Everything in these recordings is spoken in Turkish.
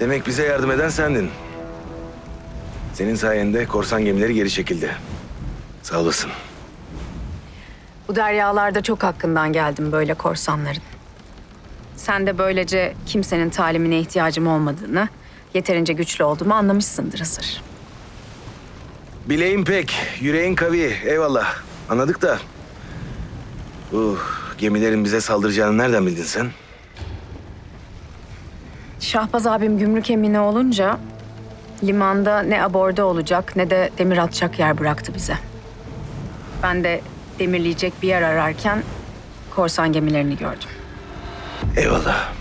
Demek bize yardım eden sendin. Senin sayende korsan gemileri geri çekildi. Sağ olasın. Bu deryalarda çok hakkından geldim böyle korsanların. Sen de böylece kimsenin talimine ihtiyacım olmadığını, yeterince güçlü olduğumu anlamışsındır hazır. Bileğin pek, yüreğin kavi. Eyvallah. Anladık da. Bu gemilerin bize saldıracağını nereden bildin sen? Şahbaz abim gümrük emini olunca limanda ne aborda olacak ne de demir atacak yer bıraktı bize. Ben de demirleyecek bir yer ararken korsan gemilerini gördüm. Eyvallah.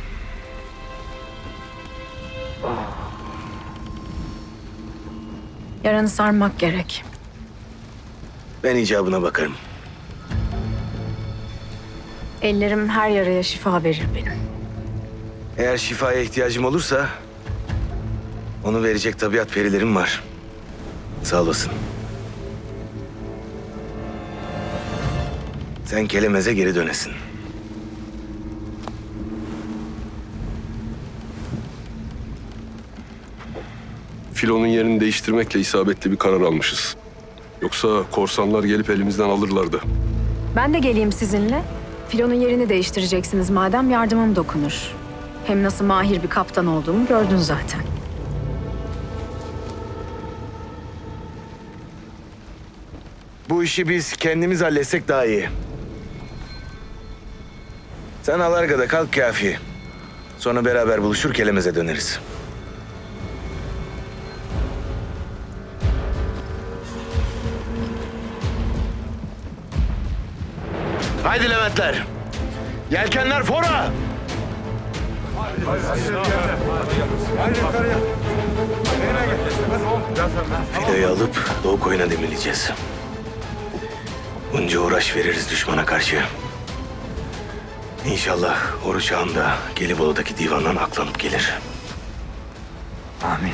Yaranı sarmak gerek. Ben icabına bakarım. Ellerim her yaraya şifa verir benim. Eğer şifaya ihtiyacım olursa... ...onu verecek tabiat perilerim var. Sağ olasın. Sen kelemeze geri dönesin. Filonun yerini değiştirmekle isabetli bir karar almışız. Yoksa korsanlar gelip elimizden alırlardı. Ben de geleyim sizinle. Filonun yerini değiştireceksiniz madem yardımım dokunur. Hem nasıl mahir bir kaptan olduğumu gördün zaten. Bu işi biz kendimiz halletsek daha iyi. Sen Alarga'da kalk kafi. Sonra beraber buluşur kelemeze döneriz. Haydi Leventler. Yelkenler fora. Filoyu alıp Doğu koyuna demirleyeceğiz. Bunca uğraş veririz düşmana karşı. İnşallah oruç ağında Gelibolu'daki divandan aklanıp gelir. Amin.